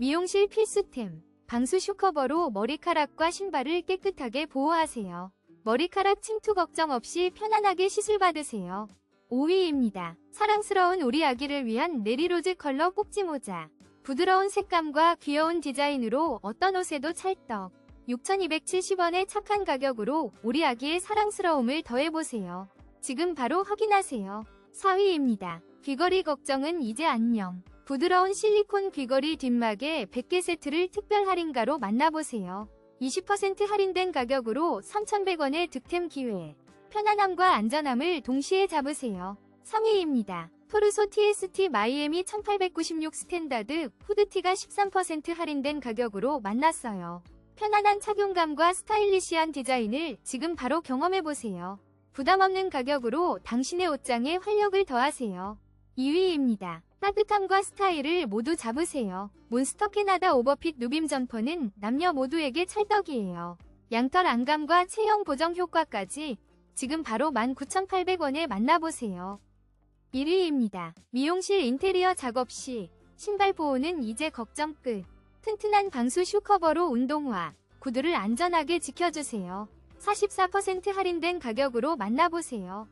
미용실 필수템. 방수 슈커버로 머리카락과 신발을 깨끗하게 보호하세요. 머리카락 침투 걱정 없이 편안하게 시술 받으세요. 5위입니다. 사랑스러운 우리 아기를 위한 네리로즈 컬러 꼭지 모자. 부드러운 색감과 귀여운 디자인으로 어떤 옷에도 찰떡. 6,270원의 착한 가격으로 우리 아기의 사랑스러움을 더해보세요. 지금 바로 확인하세요. 4위입니다. 귀걸이 걱정은 이제 안녕. 부드러운 실리콘 귀걸이 뒷막에 100개 세트를 특별 할인가로 만나보세요. 20% 할인된 가격으로 3,100원의 득템 기회. 편안함과 안전함을 동시에 잡으세요. 3위입니다. 토르소 TST 마이애미 1896 스탠다드 후드티가 13% 할인된 가격으로 만났어요. 편안한 착용감과 스타일리시한 디자인을 지금 바로 경험해보세요. 부담 없는 가격으로 당신의 옷장에 활력을 더하세요. 2위입니다. 따뜻함과 스타일을 모두 잡으세요. 몬스터 캐나다 오버핏 누빔 점퍼는 남녀 모두에게 찰떡이에요. 양털 안감과 체형 보정 효과까지 지금 바로 19,800원에 만나보세요. 1위입니다. 미용실 인테리어 작업 시 신발 보호는 이제 걱정 끝. 튼튼한 방수 슈커버로 운동화, 구두를 안전하게 지켜주세요. 44% 할인된 가격으로 만나보세요.